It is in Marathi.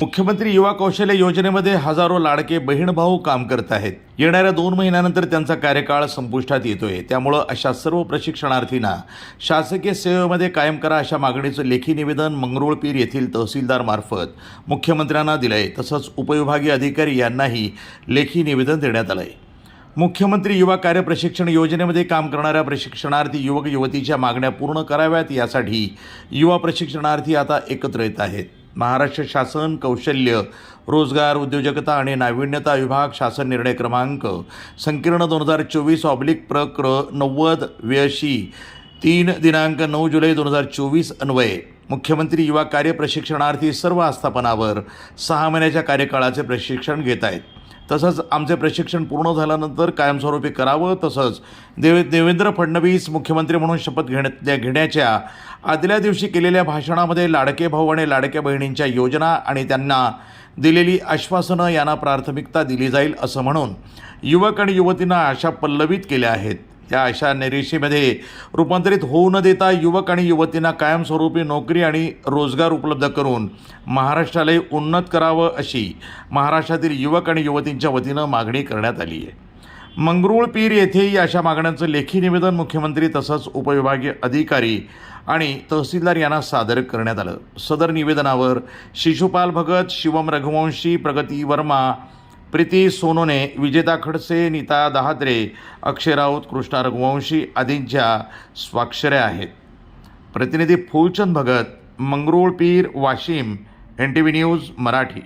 मुख्यमंत्री युवा कौशल्य योजनेमध्ये हजारो लाडके बहीण भाऊ काम करत आहेत. येणाऱ्या दोन महिन्यानंतर त्यांचा कार्यकाळ संपुष्टात येतोय. त्यामुळं अशा सर्व प्रशिक्षणार्थींना शासकीय सेवेमध्ये कायम करा अशा मागणीचं लेखी निवेदन मंगरुळपीर येथील तहसीलदार मार्फत मुख्यमंत्र्यांना दिलंय. तसंच उपविभागीय अधिकारी यांनाही लेखी निवेदन देण्यात आलंय. मुख्यमंत्री युवा कार्य प्रशिक्षण योजनेमध्ये काम करणाऱ्या प्रशिक्षणार्थी युवक युवतीच्या मागण्या पूर्ण कराव्यात यासाठी युवा प्रशिक्षणार्थी आता एकत्र येत आहेत. महाराष्ट्र शासन कौशल्य रोजगार उद्योजकता आणि नाविन्यता विभाग शासन निर्णय क्रमांक संकीर्ण दोन हजार चोवीस ऑब्लिक प्रक्र नव्वद व्यशी तीन दिनांक नऊ जुलै दोन हजार चोवीस अन्वये मुख्यमंत्री युवा कार्य प्रशिक्षणार्थी सर्व आस्थापनावर सहा महिन्याच्या कार्यकाळाचे प्रशिक्षण घेत आहेत. तसंच आमचे प्रशिक्षण पूर्ण झाल्यानंतर कायमस्वरूपी करावं तसंच देवे देवेंद्र फडणवीस मुख्यमंत्री म्हणून शपथ घेण्या घेण्याच्या आदल्या दिवशी केलेल्या भाषणामध्ये लाडके भाऊ आणि लाडक्या बहिणींच्या योजना आणि त्यांना दिलेली आश्वासनं यांना प्राथमिकता दिली जाईल असं म्हणून युवक आणि युवतींना आशा पल्लवित केल्या आहेत. या अशा निरीक्षेमध्ये रूपांतरित होऊ न देता युवक आणि युवतींना कायमस्वरूपी नोकरी आणि रोजगार उपलब्ध करून महाराष्ट्रालाही उन्नत करावं अशी महाराष्ट्रातील युवक आणि युवतींच्या वतीनं मागणी करण्यात आली आहे. मंगरुळपीर येथेही अशा मागण्यांचं लेखी निवेदन मुख्यमंत्री तसंच उपविभागीय अधिकारी आणि तहसीलदार यांना सादर करण्यात आलं. सदर निवेदनावर शिशुपाल भगत शिवम रघुवंशी प्रगती वर्मा प्रीती सोनोने विजेता खडसे नीता दहात्रे अक्षय राऊत कृष्णा रघुवंशी आदींच्या स्वाक्षऱ्या आहेत. प्रतिनिधी Phulchand Bhagat Mangrulpir Washim N T V news Marathi.